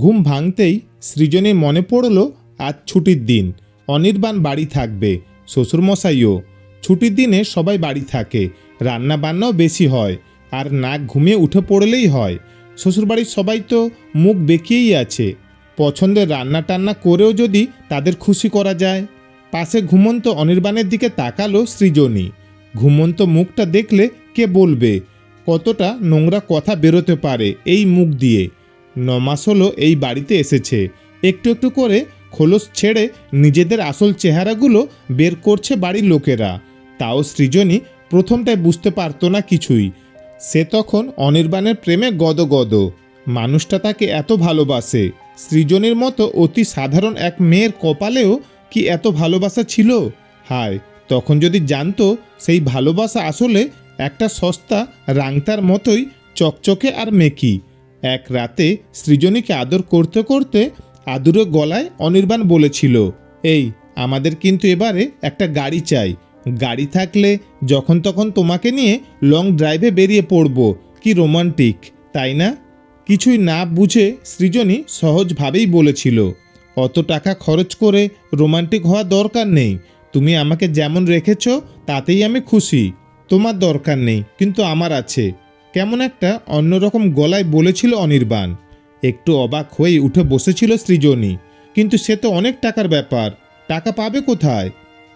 ঘুম ভাঙতেই সৃজনীর মনে পড়ল, আজ ছুটির দিন, অনির্বাণ বাড়ি থাকবে, শ্বশুরমশাইও। ছুটির দিনে সবাই বাড়ি থাকে রান্না বান্নাও বেশি হয়, আর নাক ঘুমিয়ে উঠে পড়লেই হয়। শ্বশুরবাড়ির সবাই তো মুখ বেঁকিয়েই আছে, পছন্দের রান্না টান্না করেও যদি তাদের খুশি করা যায়। পাশে ঘুমন্ত অনির্বাণের দিকে তাকালো সৃজনী। ঘুমন্ত মুখটা দেখলে কে বলবে, কতটা নোংরা কথা বেরোতে পারে এই মুখ দিয়ে। নমাস হলো এই বাড়িতে এসেছে। একটু একটু করে খোলস ছেড়ে নিজেদের আসল চেহারাগুলো বের করছে বাড়ির লোকেরা। তাও সৃজনী প্রথমটায় বুঝতে পারতো না কিছুই। সে তখন অনির্বাণের প্রেমে গদ গদ মানুষটা তাকে এত ভালোবাসে। সৃজনীর মতো অতি সাধারণ এক মেয়ের কপালেও কি এত ভালোবাসা ছিল? হায়, তখন যদি জানতো সেই ভালোবাসা আসলে একটা সস্তা রাংতার মতোই চকচকে আর মেকি। এক রাতে সৃজনীকে আদর করতে করতে আদুরে গলায় অনির্বাণ বলেছিল, এই, আমাদের কিন্তু এবারে একটা গাড়ি চাই। গাড়ি থাকলে যখন তখন তোমাকে নিয়ে লং ড্রাইভে বেরিয়ে পড়ব। কি রোমান্টিক, তাই না? কিছুই না বুঝে সৃজনী সহজভাবেই বলেছিল, অত টাকা খরচ করে রোমান্টিক হওয়ার দরকার নেই। তুমি আমাকে যেমন রেখেছ, তাতেই আমি খুশি। তোমার দরকার নেই, কিন্তু আমার আছে। কেমন একটা অন্যরকম গলায় বলেছিল অনির্বাণ। একটু অবাক হয়ে উঠে বসেছিল সৃজনী। কিন্তু সে তো অনেক টাকার ব্যাপার। টাকা পাবে কোথায়?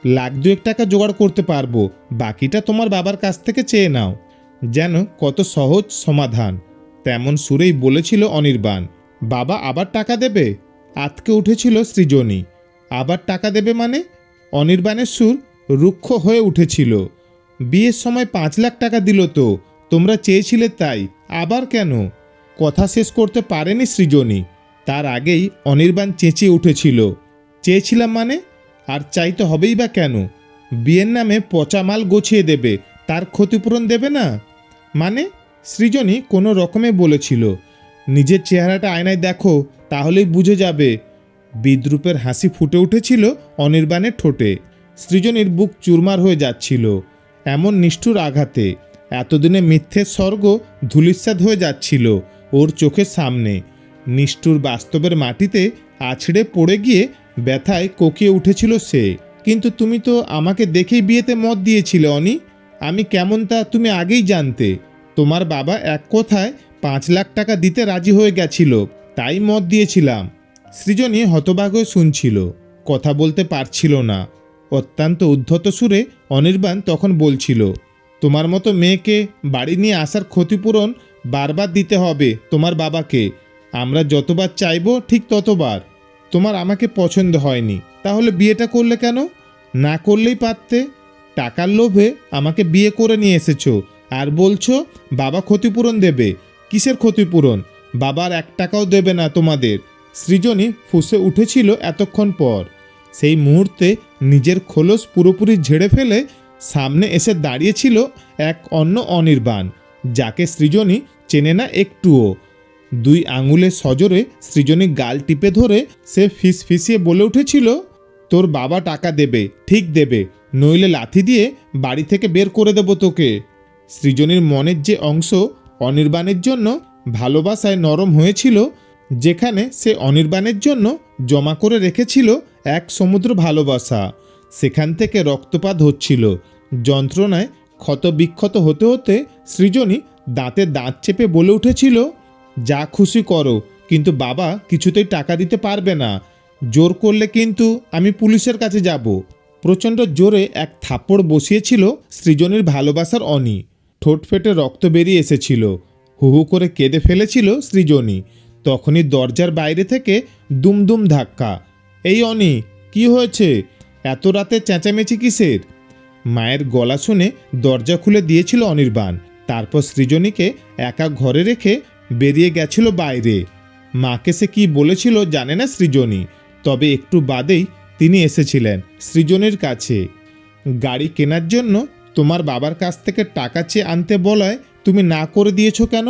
লাখ দুয়েক টাকা জোগাড় করতে পারব। বাকিটা তোমার বাবার কাছ থেকে চেয়ে নাও। যেন কত সহজ সমাধান। তেমন সুরেই বলেছিল অনির্বাণ, বাবা আবার টাকা দেবে? আতকে উঠেছিল সৃজনী, আবার টাকা দেবে মানে? অনির্বাণের সুর রুক্ষ হয়ে উঠেছিল, বিয়ের সময় পাঁচ লাখ টাকা দিল তো। তোমরা চেয়েছিলে তাই, আবার কেন? কথা শেষ করতে পারেনি সৃজনী। তার আগেই অনির্বাণ চেঁচিয়ে উঠেছিল। চেয়েছিলাম মানে? আর চাইতে হবেই বা কেন? বিয়ের নামে পচা মাল গোছিয়ে দেবে, তার ক্ষতিপূরণ দেবে না? মানে? সৃজনী কোনো রকমে বলেছিল। নিজের চেহারাটা আয়নায় দেখো, তাহলেই বুঝে যাবে। বিদ্রুপের হাসি ফুটে উঠেছিল অনির্বাণের ঠোঁটে। সৃজনীর বুক চুরমার হয়ে যাচ্ছিল, এমন নিষ্ঠুর আঘাতে। এতদিনে মিথ্যের স্বর্গ ধুলিস্বাদ হয়ে যাচ্ছিল ওর চোখের সামনে। নিষ্ঠুর বাস্তবের মাটিতে আছড়ে পড়ে গিয়ে ব্যথায় কোকিয়ে উঠেছিল সে। কিন্তু তুমি তো আমাকে দেখেই বিয়েতে মত দিয়েছিলে, অনি। আমি কেমন তা তুমি আগেই জানতে। তোমার বাবা এক কথায় পাঁচ লাখ টাকা দিতে রাজি হয়ে গেছিল, তাই মত দিয়েছিলাম। সৃজনী হতবাগ হয়ে শুনছিল, কথা বলতে পারছিল না। অত্যন্ত উদ্ধত সুরে অনির্বাণ তখন বলছিল তোমার মতো মেয়েকে বাড়ি নিয়ে আসার ক্ষতিপূরণ বারবার দিতে হবে তোমার বাবাকে। আমরা যতবার চাইব ঠিক ততবার। তোমার আমাকে পছন্দ হয়নি। তাহলে বিয়েটা করলে কেন? না করলেই পারতে। টাকার লোভে আমাকে বিয়ে করে নিয়ে এসেছ। আর বলছো, বাবা ক্ষতিপূরণ দেবে। কিসের ক্ষতিপূরণ? বাবার এক টাকাও দেবে না তোমাদের। সৃজনী ফুসে উঠেছিল এতক্ষণ পর। সেই মুহূর্তে নিজের খোলস পুরোপুরি ঝেড়ে ফেলে সামনে এসে দাঁড়িয়েছিল এক অন্য অনির্বাণ, যাকে সৃজনী চেনে না একটুও। দুই আঙুলের সজোরে সৃজনী গাল টিপে ধরে সে ফিস ফিসিয়ে বলে উঠেছিল, তোর বাবা টাকা দেবে, ঠিক দেবে, নইলে লাথি দিয়ে বাড়ি থেকে বের করে দেবো তোকে। সৃজনীর মনের যে অংশ অনির্বাণের জন্য ভালোবাসায় নরম হয়েছিল, যেখানে সে অনির্বাণের জন্য জমা করে রেখেছিল এক সমুদ্র ভালোবাসা, সেখান থেকে রক্তপাত হচ্ছিল। যন্ত্রণায় ক্ষত বিক্ষত হতে হতে সৃজনী দাঁতে দাঁত চেপে বলে উঠেছিল, যা খুশি করো, কিন্তু বাবা কিছুতেই টাকা দিতে পারবে না। জোর করলে কিন্তু আমি পুলিশের কাছে যাব। প্রচণ্ড জোরে এক থাপ্পড় বসিয়েছিল সৃজনীর ভালোবাসার অনি। ঠোঁট ফেটে রক্ত বেরিয়ে এসেছিল। হু হু করে কেঁদে ফেলেছিল সৃজনী। তখনই দরজার বাইরে থেকে দুমদুম ধাক্কা। এই অনি, কি হয়েছে? এত রাতে চেঁচামেচি কিসের? মায়ের গলা শুনে দরজা খুলে দিয়েছিল অনির্বাণ। তারপর সৃজনীকে একা ঘরে রেখে বেরিয়ে গেছিল বাইরে। মাকে সে কি বলেছিল জানে না সৃজনী, তবে একটু বাদেই তিনি এসেছিলেন সৃজনীর কাছে। গাড়ি কেনার জন্য তোমার বাবার কাছ থেকে টাকা চেয়ে আনতে বলায় তুমি না করে দিয়েছ কেন?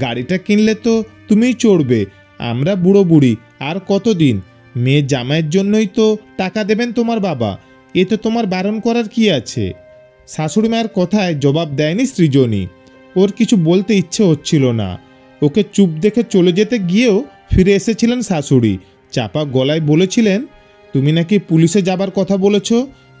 গাড়িটা কিনলে তো তুমিই চড়বে, আমরা বুড়ো বুড়ি, আর কতদিন? মেয়ে জামাইয়ের জন্যই তো টাকা দেবেন তোমার বাবা। এ তো তোমার বারণ করার কি আছে? শাশুড়ি মায়ের কথায় জবাব দেয়নি সৃজনী। ওর কিছু বলতে ইচ্ছে হচ্ছিল না। ওকে চুপ দেখে চলে যেতে গিয়েও ফিরে এসেছিলেন শাশুড়ি। চাপা গলায় বলেছিলেন, তুমি নাকি পুলিশে যাবার কথা বলেছ?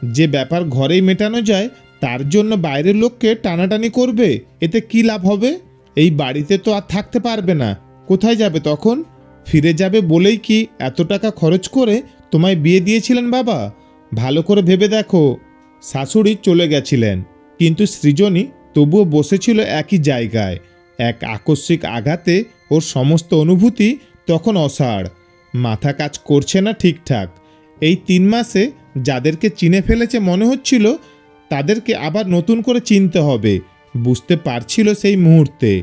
যে ব্যাপার ঘরেই মেটানো যায়, তার জন্য বাইরের লোককে টানাটানি করবে? এতে কি লাভ হবে? এই বাড়িতে তো আর থাকতে পারবে না। কোথায় যাবে তখন? ফিরে যাবে বলেই কি এত টাকা খরচ করে তোমায় বিয়ে দিয়েছিলেন বাবা? ভালো করে ভেবে দেখো। শাশুড়ি চলে গেছিলেন, কিন্তু সৃজনী তবুও বসেছিল একই জায়গায়। এক আকস্মিক আঘাতে ওর সমস্ত অনুভূতি তখন অসাড়। মাথা কাজ করছে না ঠিকঠাক। এই তিন মাসে যাদেরকে চিনে ফেলেছে মনে হচ্ছিল, তাদেরকে আবার নতুন করে চিনতে হবে। বুঝতে পারছিল সেই মুহূর্তে।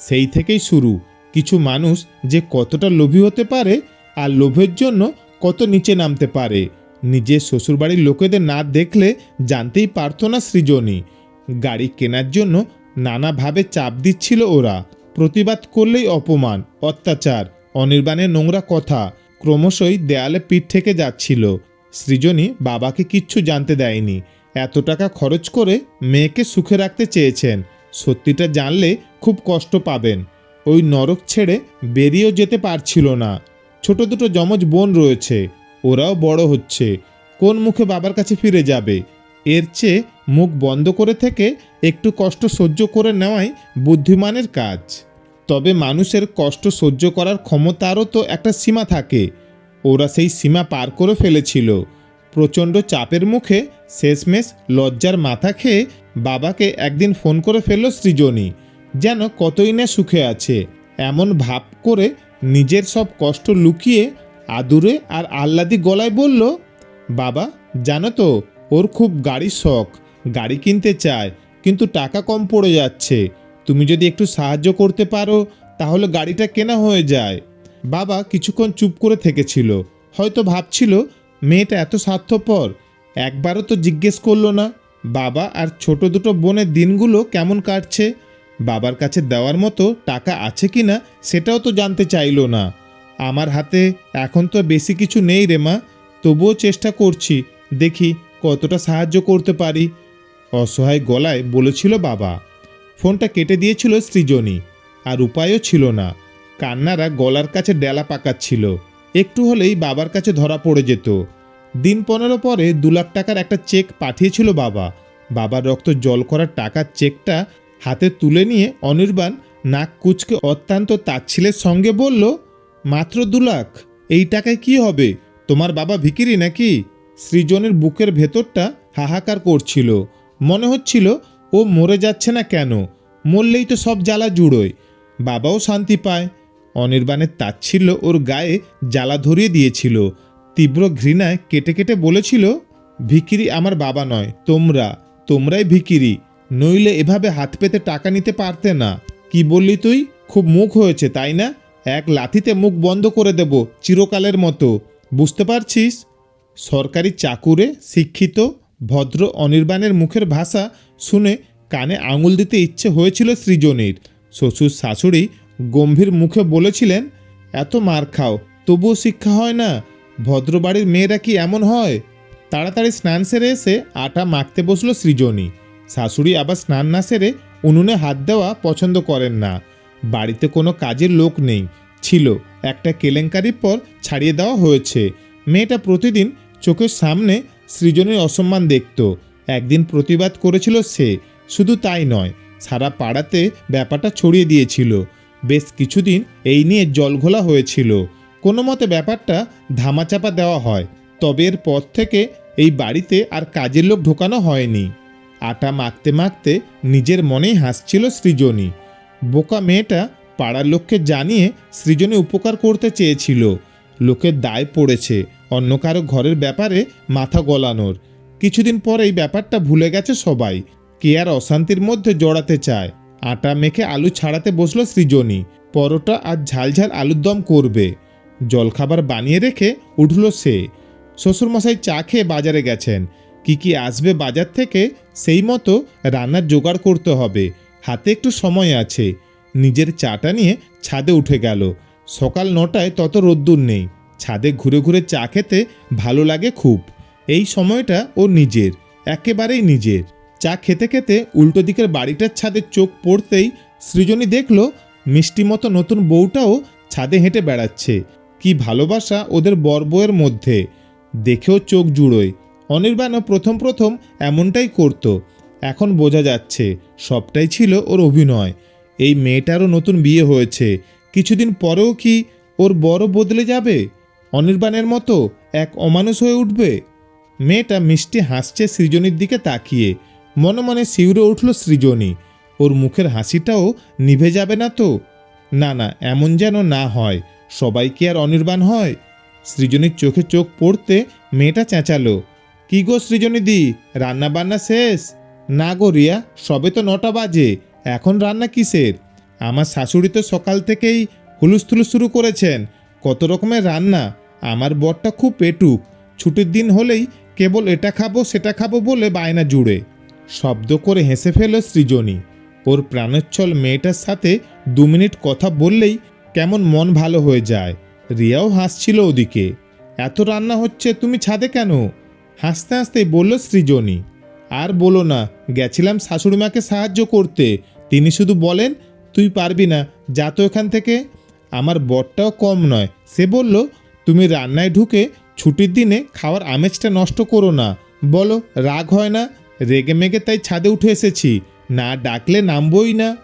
সেই থেকেই শুরু। কিছু মানুষ যে কতটা লোভী হতে পারে আর লোভের জন্য কত নিচে নামতে পারে। নিজের শ্বশুরবাড়ির লোকেদের না দেখলে জানতেই পারতো না সৃজনী। গাড়ি কেনার জন্য নানাভাবে চাপ দিচ্ছিল ওরা। প্রতিবাদ করলেই অপমান, অত্যাচার অনির্বাণের নোংরা কথা ক্রমশই দেয়ালে পিঠ থেকে যাচ্ছিল। সৃজনী বাবাকে কিচ্ছু জানতে দেয়নি। এত টাকা খরচ করে মেয়েকে সুখে রাখতে চেয়েছেন। সত্যিটা জানলে খুব কষ্ট পাবেন। ওই নরক ছেড়ে বেরিয়েও যেতে পারছিল না। ছোট দুটো যমজ বোন রয়েছে। ওরাও বড় হচ্ছে। কোন মুখে বাবার কাছে ফিরে যাবে? এর চেয়ে মুখ বন্ধ করে থেকে একটু কষ্ট সহ্য করে নেওয়াই বুদ্ধিমানের কাজ। তবে মানুষের কষ্ট সহ্য করার ক্ষমতারও তো একটা সীমা থাকে। ওরা সেই সীমা পার করে ফেলেছিল। প্রচণ্ড চাপের মুখে শেষমেশ লজ্জার মাথা খেয়ে বাবাকে একদিন ফোন করে ফেলল সৃজনী। যেন কতই না সুখে আছে। এমন ভাব করে নিজের সব কষ্ট লুকিয়ে আদুরে আর আহ্লাদি গলায় বলল, বাবা, জানো তো, ওর খুব গাড়ির শখ। গাড়ি কিনতে চায়, কিন্তু টাকা কম পড়ে যাচ্ছে। তুমি যদি একটু সাহায্য করতে পারো, তাহলে গাড়িটা কেনা হয়ে যায়। বাবা কিছুক্ষণ চুপ করে থেকেছিল। হয়তো ভাবছিল, মেয়েটা এত স্বার্থপর, একবারও তো জিজ্ঞেস করল না, বাবা আর ছোট দুটো বোনের দিনগুলো কেমন কাটছে? বাবার কাছে দেওয়ার মতো টাকা আছে কি না সেটাও তো জানতে চাইলো না। আমার হাতে এখন তো বেশি কিছু নেই রে মা, তবুও চেষ্টা করছি, দেখি কতটা সাহায্য করতে পারি। অসহায় গলায় বলেছিল বাবা। ফোনটা কেটে দিয়েছিল সৃজনী, আর উপায়ও ছিল না। কান্নারা গলার কাছে ডেলা পাকাচ্ছিল। একটু হলেই বাবার কাছে ধরা পড়ে যেত। দিন পনেরো পরে দু লাখ টাকার একটা চেক পাঠিয়েছিল বাবা। বাবার রক্ত জল করার টাকার চেকটা হাতে তুলে নিয়ে অনির্বাণ নাক কুচকে অত্যন্ত তাচ্ছিলের সঙ্গে বলল মাত্র দু লাখ? এই টাকায় কি হবে? তোমার বাবা ভিকিরি নাকি? সৃজনের বুকের ভেতরটা হাহাকার করছিল। মনে হচ্ছিল ও মরে যাচ্ছে না কেন? মরলেই তো সব জ্বালা জুড়োয়। বাবাও শান্তি পায়। অনির্বাণের তাচ্ছিল্য ওর গায়ে জ্বালা ধরিয়ে দিয়েছিল। তীব্র ঘৃণায় কেটে কেটে বলেছিল, ভিকিরি আমার বাবা নয়, তোমরা, তোমরাই ভিকিরি। নইলে এভাবে হাত পেতে টাকা নিতে পারতে না। কি বললি তুই? খুব মুখ হয়েছে, তাই না? এক লাথিতে মুখ বন্ধ করে দেব চিরকালের মতো। বুঝতে পারছিস? সরকারি চাকুরে শিক্ষিত, ভদ্র, অনির্বাণের মুখের ভাষা শুনে কানে আঙুল দিতে ইচ্ছে হয়েছিল সৃজনীর। শ্বশুর শাশুড়ি গম্ভীর মুখে বলেছিলেন, এত মার খাও, তবুও শিক্ষা হয় না। ভদ্রবাড়ির মেয়েরা কি এমন হয়? তাড়াতাড়ি স্নান সেরে এসে আটা মাখতে বসল সৃজনী। শাশুড়ি আবার স্নান না সেরে উনুনে হাত দেওয়া পছন্দ করেন না। বাড়িতে কোনো কাজের লোক নেই। ছিল। একটা কেলেঙ্কারির পর ছাড়িয়ে দেওয়া হয়েছে। মেয়েটা প্রতিদিন চোখের সামনে সৃজনের অসম্মান দেখত। একদিন প্রতিবাদ করেছিল সে। শুধু তাই নয়, সারা পাড়াতে ব্যাপারটা ছড়িয়ে দিয়েছিল। বেশ কিছুদিন এই নিয়ে জলঘোলা হয়েছিল। কোনো মতে ব্যাপারটা ধামাচাপা দেওয়া হয়। তবে এর পর থেকে এই বাড়িতে আর কাজের লোক ঢোকানো হয়নি। আটা মাখতে মাখতে নিজের মনেই হাসছিল সৃজনী। বোকা মেয়েটা পাড়ার লোককে জানিয়ে সৃজনী উপকার করতে চেয়েছিল। লোকের দায় পড়েছে, অন্য কারও ঘরের ব্যাপারে মাথা গলানোর। কিছুদিন পরেই ব্যাপারটা ভুলে গেছে সবাই। কে আর অশান্তির মধ্যে জড়াতে চায়? আটা মেখে আলু ছাড়াতে বসল সৃজনী। পরোটা আর ঝালঝাল আলুর দম করবে। জলখাবার বানিয়ে রেখে উঠল সে। শ্বশুরমশাই চা খেয়ে বাজারে গেছেন। কি কি আসবে বাজার থেকে, সেই মতো রান্নার জোগাড় করতে হবে। হাতে একটু সময় আছে। নিজের চাটা নিয়ে ছাদে উঠে গেল। সকাল নটায় তত রোদ্দুর নেই। ছাদে ঘুরে ঘুরে চা খেতে ভালো লাগে খুব। এই সময়টা ও নিজের, একেবারেই নিজের। চা খেতে খেতে উল্টো দিকের বাড়িটার ছাদে চোখ পড়তেই সৃজনী দেখল, মিষ্টি মতো নতুন বউটাও ছাদে হেঁটে বেড়াচ্ছে। কি ভালোবাসা ওদের বরবয়ের মধ্যে। দেখেও চোখ জুড়োয়। অনির্বাণও প্রথম প্রথম এমনটাই করতো। এখন বোঝা যাচ্ছে, সবটাই ছিল ওর অভিনয়। এই মেয়েটারও নতুন বিয়ে হয়েছে। কিছুদিন পরেও কি ওর বড় বদলে যাবে? অনির্বাণের মতো এক অমানুষ হয়ে উঠবে? মেয়েটা মিষ্টি হাসছে সৃজনীর দিকে তাকিয়ে। মনে মনে শিউরে উঠল সৃজনী। ওর মুখের হাসিটাও নিভে যাবে না তো? না না, এমন যেন না হয়। সবাই কি আর অনির্বাণ হয়? সৃজনীর চোখে চোখ পড়তে মেয়েটা চেঁচালো। কি গো সৃজনীদি রান্নাবান্না শেষ? না গো রিয়া, সবে তো নটা বাজে। এখন রান্না কিসের? আমার শাশুড়ি তো সকাল থেকেই হুলুস্থুলুস শুরু করেছেন, কত রকমের রান্না, আমার বরটা খুব পেটুক, ছুটির দিন হলেই কেবল এটা খাব, সেটা খাব বলে বায়না জুড়ে। শব্দ করে হেসে ফেল সৃজনী। ওর প্রাণোচ্ছল মেয়েটার সাথে দু মিনিট কথা বললেই কেমন মন ভালো হয়ে যায়। রিয়াও হাসছিল ওদিকে। এত রান্না হচ্ছে, তুমি ছাদে কেন? হাসতে হাসতে বলল সৃজনী। আর বলো না, গেছিলাম শাশুড়িমাকে সাহায্য করতে তিনি শুধু বলেন, তুই পারবি না, যা তো এখান থেকে। আমার বরটাও কম নয়। সে বলল, তুমি রান্নায় ঢুকে ছুটির দিনে খাওয়ার আমেজটা নষ্ট করো না। বলো, রাগ হয় না? রেগে মেগে তাই ছাদে উঠে এসেছি। না ডাকলে নামবই না।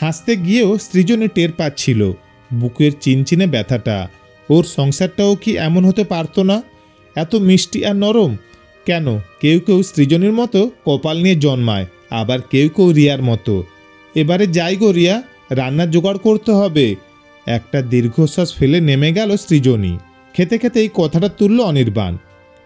হাসতে গিয়েও সৃজনী টের পাচ্ছিল বুকের চিনচিনে ব্যথাটা। ওর সংসারটাও কি এমন হতে পারতো না? এত মিষ্টি আর নরম। কেন? কেউ কেউ সৃজনীর মতো কপাল নিয়ে জন্মায়, আবার কেউ কেউ রিয়ার মতো। এবারে যাই গো রিয়া, রান্নার জোগাড় করতে হবে। একটা দীর্ঘশ্বাস ফেলে নেমে গেল সৃজনী। খেতে খেতে এই কথাটা তুলল অনির্বাণ।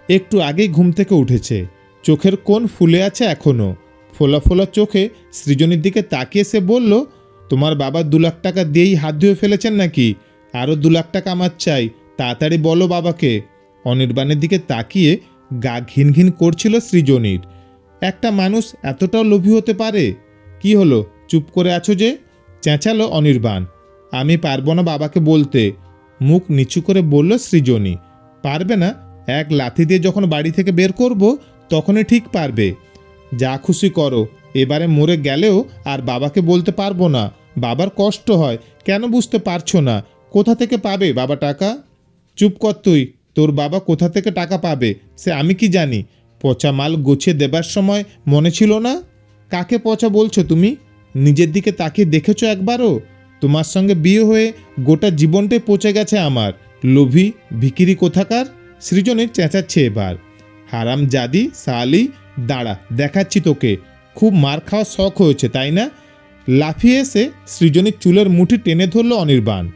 একটু আগেই ঘুম থেকে উঠেছে। চোখের কোন ফুলে আছে এখনও ফোলা ফোলা চোখে সৃজনীর দিকে তাকিয়ে সে বলল, তোমার বাবা দু লাখ টাকা দিয়েই হাত ধুয়ে ফেলেছেন নাকি? আরও দু লাখ টাকা আমার চাই, তাড়াতাড়ি বলো বাবাকে। অনির্বাণের দিকে তাকিয়ে গা ঘিন ঘিন করছিল সৃজনীর। একটা মানুষ এতটাও লোভী হতে পারে? কি হলো? চুপ করে আছো যে? চেঁচালো অনির্বাণ। আমি পারব না বাবাকে বলতে। মুখ নিচু করে বলল সৃজনী। পারবে না। এক লাথি দিয়ে যখন বাড়ি থেকে বের করব, তখনই ঠিক পারবে। যা খুশি করো। এবারে মরে গেলেও আর বাবাকে বলতে পারব না। বাবার কষ্ট হয়। কেন বুঝতে পারছ না? কোথা থেকে পাবে বাবা টাকা? চুপ কর তুই। তোর বাবা কোথা থেকে টাকা পাবে? সে আমি কি জানি? পচা মাল গুছিয়ে দেবার সময় মনে ছিল না? কাকে পচা বলছো তুমি? নিজের দিকে তাকিয়ে দেখেছ একবারও? তোমার সঙ্গে বিয়ে হয়ে গোটা জীবনটাই পচে গেছে আমার। লোভী, ভিকিরি কোথাকার? সৃজনের চেঁচাচ্ছে এবার। হারাম জাদি, সালি, দাঁড়া, দেখাচ্ছি তোকে। খুব মার খাওয়ার শখ হয়েছে, তাই না? লাফিয়ে এসে সৃজনীর চুলের মুঠি টেনে ধরল অনির্বাণ।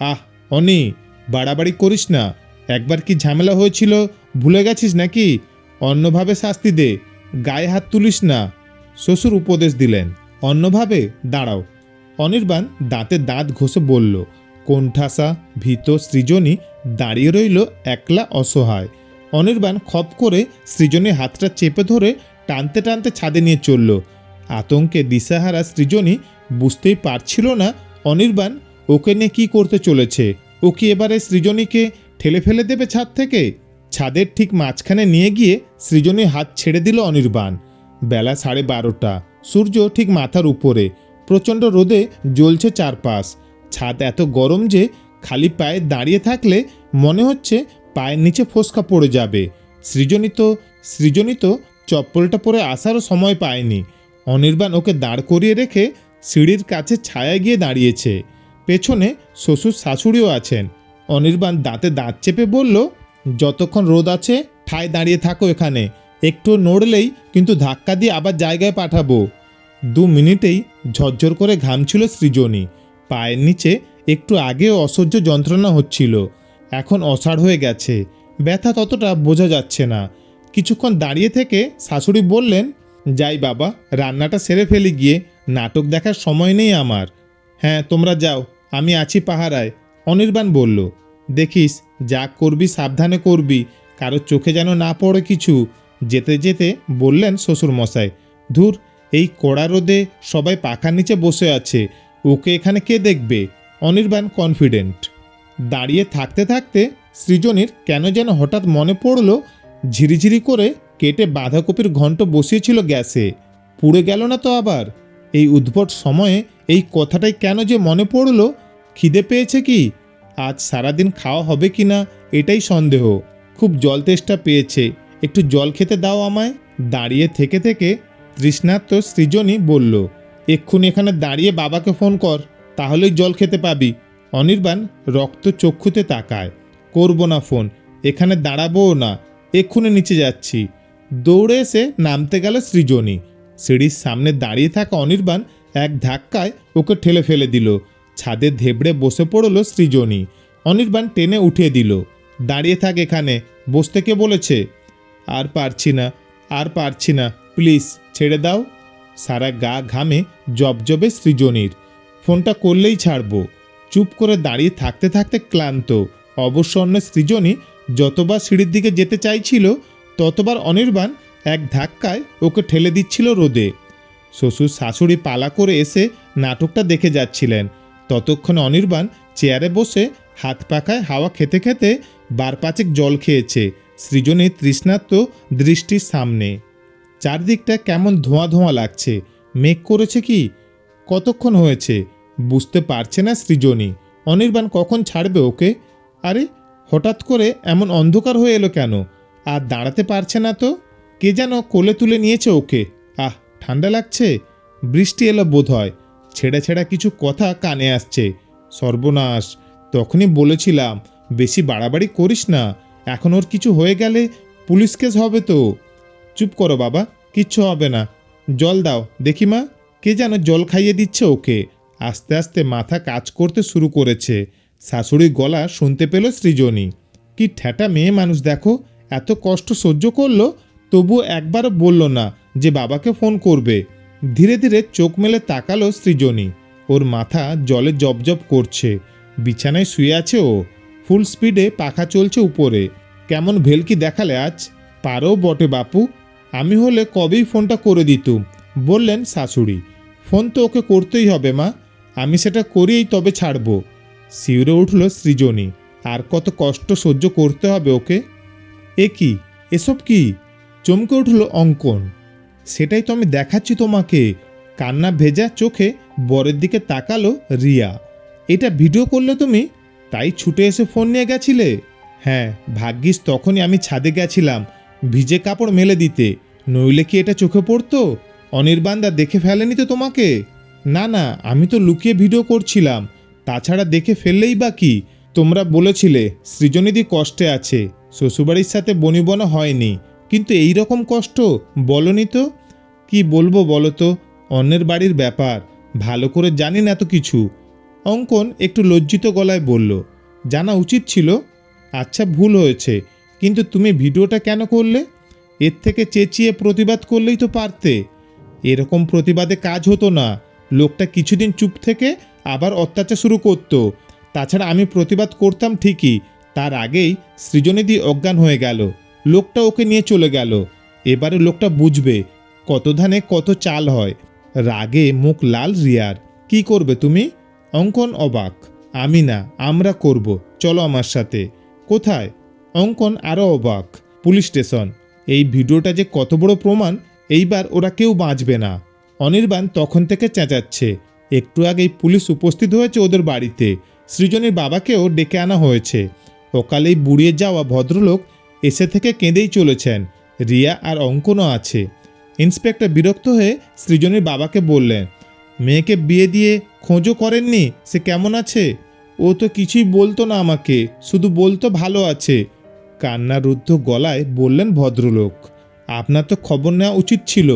আহ, অনি, বাড়াবাড়ি করিস না। একবার কি ঝামেলা হয়েছিল? ভুলে গেছিস নাকি? অন্যভাবে শাস্তি দে। গায়ে হাত তুলিস না। শ্বশুর উপদেশ দিলেন। অন্যভাবে দাঁড়াও। অনির্বাণ দাঁতে দাঁত ঘষে বলল, কোণঠাসা, ভীত সৃজনী দাঁড়িয়ে রইল একলা অসহায়। অনির্বাণ খপ করে সৃজনী হাতটা চেপে ধরে টানতে টানতে ছাদে নিয়ে চলল। আতঙ্কে দিশাহারা সৃজনী বুঝতেই পারছিল না অনির্বাণ ওকে নিয়ে কী করতে চলেছে। ও কি এবারে সৃজনীকে ঠেলে ফেলে দেবে ছাদ থেকে? ছাদের ঠিক মাঝখানে নিয়ে গিয়ে সৃজনী হাত ছেড়ে দিল অনির্বাণ। বেলা সাড়ে বারোটা। সূর্য ঠিক মাথার উপরে। প্রচণ্ড রোদে জ্বলছে চারপাশ। ছাদ এত গরম যে খালি পায়ে দাঁড়িয়ে থাকলে মনে হচ্ছে পায়ের নিচে ফোসকা পড়ে যাবে। সৃজনী তো সৃজনী তো চপ্পলটা পরে আসারও সময় পায়নি। অনির্বাণ ওকে দাঁড় করিয়ে রেখে সিঁড়ির কাছে ছায়ায় গিয়ে দাঁড়িয়েছে। পেছনে শ্বশুর শাশুড়িও আছেন। অনির্বাণ দাঁতে দাঁত চেপে বলল, যতক্ষণ রোদ আছে, ঠায় দাঁড়িয়ে থাকো এখানে। একটু নড়লেই কিন্তু ধাক্কা দিয়ে আবার জায়গায় পাঠাবো। দু মিনিটেই ঝরঝর করে ঘামছিল সৃজনী। পায়ের নিচে একটু আগেও অসহ্য যন্ত্রণা হচ্ছিল। এখন অসাড় হয়ে গেছে। ব্যথা ততটা বোঝা যাচ্ছে না। কিছুক্ষণ দাঁড়িয়ে থেকে শাশুড়ি বললেন, যাই বাবা, রান্নাটা সেরে ফেলি গিয়ে। নাটক দেখার সময় নেই আমার। হ্যাঁ তোমরা যাও, আমি আছি পাহারায়। অনির্বাণ বলল, দেখিস, যা করবি সাবধানে করবি। কারও চোখে যেন না পড়ে কিছু। যেতে যেতে বললেন শ্বশুরমশাই, ধুর, এই কড়া রোদে সবাই পাখার নিচে বসে আছে, ওকে এখানে কে দেখবে? অনির্বাণ কনফিডেন্ট দাঁড়িয়ে থাকতে থাকতে সৃজনীর কেন যেন হঠাৎ মনে পড়ল, ঝিরিঝিরি করে কেটে বাঁধাকপির ঘন্ট বসিয়েছিল গ্যাসে। পুড়ে গেল না তো আবার? এই উদ্ভট সময়ে এই কথাটাই কেন যে মনে পড়ল, খিদে পেয়েছে কি? আজ সারাদিন খাওয়া হবে কি না এটাই সন্দেহ। খুব জল তেষ্টা পেয়েছে। একটু জল খেতে দাও আমায়। দাঁড়িয়ে থেকে থেকে তৃষ্ণার্ত সৃজনী বলল, এক্ষুনি এখানে দাঁড়িয়ে বাবাকে ফোন কর, তাহলেই জল খেতে পাবি। অনির্বাণ রক্ত চক্ষুতে তাকায়, করব না ফোন, এখানে দাঁড়াবোও না, এক্ষুনি নিচে যাচ্ছি। দৌড়ে এসে নামতে গেল সৃজনী। সিঁড়ির সামনে দাঁড়িয়ে থাকা অনির্বাণ এক ধাক্কায় ওকে ঠেলে ফেলে দিল। ছাদে ধেবড়ে বসে পড়ল সৃজনী। অনির্বাণ টেনে উঠিয়ে দিল, দাঁড়িয়ে থাক এখানে, বসতে কে বলেছে? আর পারছি না, আর পারছি না। প্লিজ, ছেড়ে দাও। সারা গা ঘামে জবজবে সৃজনীর। ফোনটা করলেই ছাড়বো। চুপ করে দাঁড়িয়ে থাকতে থাকতে ক্লান্ত। অবসন্ন সৃজনী যতবার সিঁড়ির দিকে যেতে চাইছিল, ততবার অনির্বাণ এক ধাক্কায় ওকে ঠেলে দিচ্ছিল রোদে। শ্বশুর শাশুড়ি পালা করে এসে নাটকটা দেখে যাচ্ছিলেন। ততক্ষণে অনির্বাণ চেয়ারে বসে হাত পাখায় হাওয়া খেতে খেতে বারপাচেক জল খেয়েছে। সৃজনীর তৃষ্ণার্ত দৃষ্টির সামনে। চারদিকটা কেমন ধোঁয়া ধোঁয়া লাগছে। মেঘ করেছে কি? কতক্ষণ হয়েছে? বুঝতে পারছে না সৃজনী। অনির্বাণ কখন ছাড়বে ওকে? আরে, হঠাৎ করে এমন অন্ধকার হয়ে এলো কেন? আর দাঁড়াতে পারছে না তো? কে যেন কোলে তুলে নিয়েছে ওকে। আহ, ঠান্ডা লাগছে? বৃষ্টি এলো বোধ হয় ছেঁড়া ছেঁড়া কিছু কথা কানে আসছে। সর্বনাশ, তখনই বলেছিলাম, বেশি বাড়াবাড়ি করিস না। এখন ওর কিছু হয়ে গেলে পুলিশ কেস হবে তো। চুপ করো বাবা, কিচ্ছু হবে না। জল দাও, দেখি মা, কে যেন জল খাইয়ে দিচ্ছে ওকে। আস্তে আস্তে মাথা কাজ করতে শুরু করেছে। শাশুড়ির গলা শুনতে পেল সৃজনী। কি ঠ্যাটা মেয়ে মানুষ দেখো, এত কষ্ট সহ্য করল, তবুও একবারও বলল না যে বাবাকে ফোন করবে। ধীরে ধীরে চোখ মেলে তাকালো সৃজনী। ওর মাথা জলে জবজব করছে। বিছানায় শুয়ে আছে ও। ফুল স্পিডে পাখা চলছে উপরে। কেমন ভেলকি দেখালে আজ? পারো বটে বাপু। আমি হলে কবেই ফোনটা করে দিতুম, বললেন শাশুড়ি। ফোন তো ওকে করতেই হবে, মা। আমি সেটা করিয়েই তবে ছাড়বো। শিউরে উঠল সৃজনী। আর কত কষ্ট সহ্য করতে হবে ওকে? এ কি? এসব কি? চমকে উঠল অঙ্কন। সেটাই তো আমি দেখাচ্ছি তোমাকে। কান্না ভেজা চোখে বরের দিকে তাকালো রিয়া। এটা ভিডিও করলে তুমি? তাই ছুটে এসে ফোন নিয়ে গেছিলে? হ্যাঁ ভাগ্যিস তখনই আমি ছাদে গেছিলাম, ভিজে কাপড় মেলে দিতে। নইলে কি এটা চোখে পড়তো? অনির্বাণদা দেখে ফেলেনি তো তোমাকে? না না, আমি তো লুকিয়ে ভিডিও করছিলাম, তাছাড়া দেখে ফেললেই বা কি? তোমরা বলেছিলে, সৃজনীদি কষ্টে আছে, শ্বশুরবাড়ির সাথে বনিবনা হয়নি, কিন্তু এই রকম কষ্ট, বলনি তো? কি বলব বলো তো, অন্যের বাড়ির ব্যাপার, ভালো করে জানি না তো কিছু। অঙ্কন একটু লজ্জিত গলায় বলল, জানা উচিত ছিল। আচ্ছা ভুল হয়েছে। কিন্তু তুমি ভিডিওটা কেন করলে? এর থেকে চেঁচিয়ে প্রতিবাদ করলেই তো পারতে। এরকম প্রতিবাদে কাজ হতো না। লোকটা কিছুদিন চুপ থেকে আবার অত্যাচার শুরু করতো। তাছাড়া আমি প্রতিবাদ করতাম ঠিকই। তার আগেই সৃজনীদি অজ্ঞান হয়ে গেল। লোকটা ওকে নিয়ে চলে গেল। এবারে লোকটা বুঝবে কত ধানে কত চাল হয়। রাগে মুখ লাল রিয়ার। কি করবে তুমি? অঙ্কন অবাক। আমি না, আমরা করব। চলো আমার সাথে। কোথায়? অঙ্কন আরও অবাক। Police station. এই ভিডিওটা যে কত বড় প্রমাণ, এইবার ওরা কেউ বাঁচবে না। অনির্বাণ তখন থেকে চেঁচাচ্ছে। একটু আগেই পুলিশ উপস্থিত হয়েছে ওদের বাড়িতে। সৃজনীর বাবাকেও ডেকে আনা হয়েছে। অকালেই বুড়িয়ে যাওয়া ভদ্রলোক এসে থেকে কেঁদেই চলেছেন। রিয়া আর অঙ্কনও আছে। ইন্সপেক্টর বিরক্ত হয়ে সৃজনীর বাবাকে বললেন, মেয়েকে বিয়ে দিয়ে খোঁজও করেননি, সে কেমন আছে? ও তো কিছুই বলতো না আমাকে, শুধু বলতো ভালো আছে। কান্নারুদ্ধ গলায় বললেন ভদ্রলোক, আপনার তো খবর নেওয়া উচিত ছিল,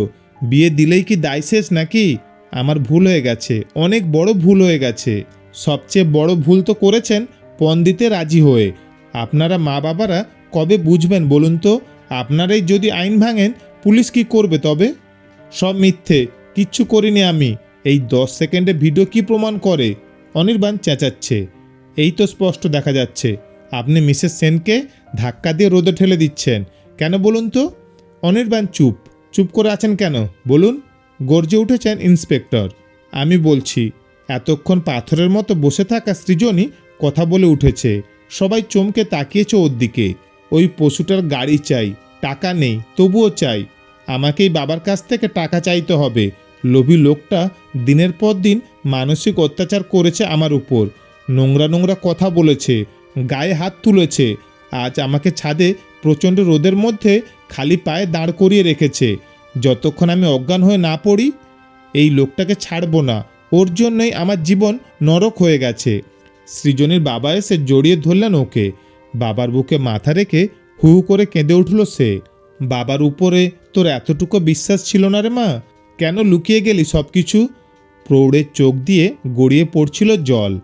বিয়ে দিলেই কি দায় শেষ নাকি? আমার ভুল হয়ে গেছে, অনেক বড় ভুল হয়ে গেছে। সবচেয়ে বড় ভুল তো করেছেন পণ দিতে রাজি হয়ে। আপনারা মা বাবারা কবে বুঝবেন বলুন তো? আপনারাই যদি আইন ভাঙেন, পুলিশ কি করবে তবে? সব মিথ্যে, কিচ্ছু করিনি আমি। এই দশ সেকেন্ডে ভিডিও কি প্রমাণ করে? অনির্বাণ চেঁচাচ্ছে। এই তো স্পষ্ট দেখা যাচ্ছে। আপনি মিসেস সেনকে ধাক্কা দিয়ে রোদে ঠেলে দিচ্ছেন। কেন বলুন তো? অনির্বাণ চুপ। চুপ করে আছেন কেন? বলুন। গর্জে উঠেছেন ইন্সপেক্টর। আমি বলছি, এতক্ষণ পাথরের মতো বসে থাকা সৃজনী কথা বলে উঠেছে। সবাই চমকে তাকিয়েছে ওর দিকে। ওই পশুটার গাড়ি চাই, টাকা নেই, তবুও চাই। আমাকেই বাবার কাছ থেকে টাকা চাইতে হবে। লোভী লোকটা দিনের পর দিন মানসিক অত্যাচার করেছে আমার উপর। নোংরা নোংরা কথা বলেছে, গায়ে হাত তুলেছে, আজ আমাকে ছাদে প্রচণ্ড রোদের মধ্যে খালি পায়ে দাঁড় করিয়ে রেখেছে। যতক্ষণ আমি অজ্ঞান হয়ে না পড়ি, এই লোকটাকে ছাড়বো না। ওর জন্যই আমার জীবন নরক হয়ে গেছে। সৃজনীর বাবা এসে জড়িয়ে ধরলেন ওকে। বাবার বুকে মাথা রেখে হু করে কেঁদে উঠল সে। বাবার উপরে তোর এতটুকু বিশ্বাস ছিল না রে মা? কেন লুকিয়ে গেলি সব কিছু প্রৌঢ়ের চোখ দিয়ে গড়িয়ে পড়ছিল জল।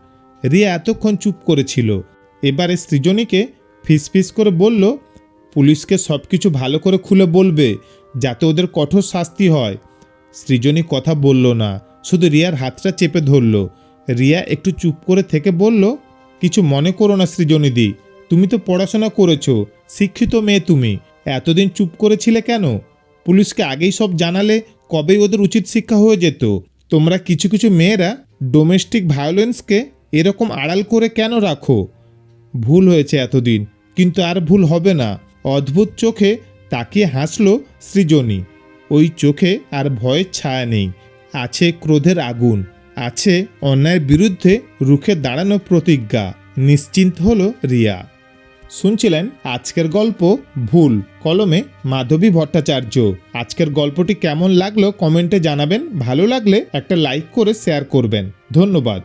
রিয়া এতক্ষণ চুপ করেছিল। এবারে সৃজনীকে ফিসফিস করে বলল, পুলিশকে সব কিছু ভালো করে খুলে বলবে, যাতে ওদের কঠোর শাস্তি হয়। সৃজনী কথা বলল না, শুধু রিয়ার হাতটা চেপে ধরল। রিয়া একটু চুপ করে থেকে বলল, কিছু মনে করো না সৃজনীদি, তুমি তো পড়াশোনা করেছ, শিক্ষিত মেয়ে তুমি, এতদিন চুপ করেছিলে কেন? পুলিশকে আগেই সব জানালে কবেই ওদের উচিত শিক্ষা হয়ে যেত। তোমরা কিছু কিছু মেয়েরা ডোমেস্টিক ভায়োলেন্সকে এরকম আড়াল করে কেন রাখো? ভুল হয়েছে এতদিন, কিন্তু আর ভুল হবে না। অদ্ভুত চোখে তাকিয়ে হাসলো সৃজনী। ওই চোখে আর ভয়ের ছায়া নেই। আছে ক্রোধের আগুন, আছে অন্যায়ের বিরুদ্ধে রুখে দাঁড়ানো প্রতিজ্ঞা। নিশ্চিন্ত হলো রিয়া। শুনছিলেন আজকের গল্প ভুল, কলমে মাধবী ভট্টাচার্য। আজকের গল্পটি কেমন লাগল কমেন্টে জানাবেন, ভালো লাগলে একটা লাইক করে শেয়ার করবেন। ধন্যবাদ।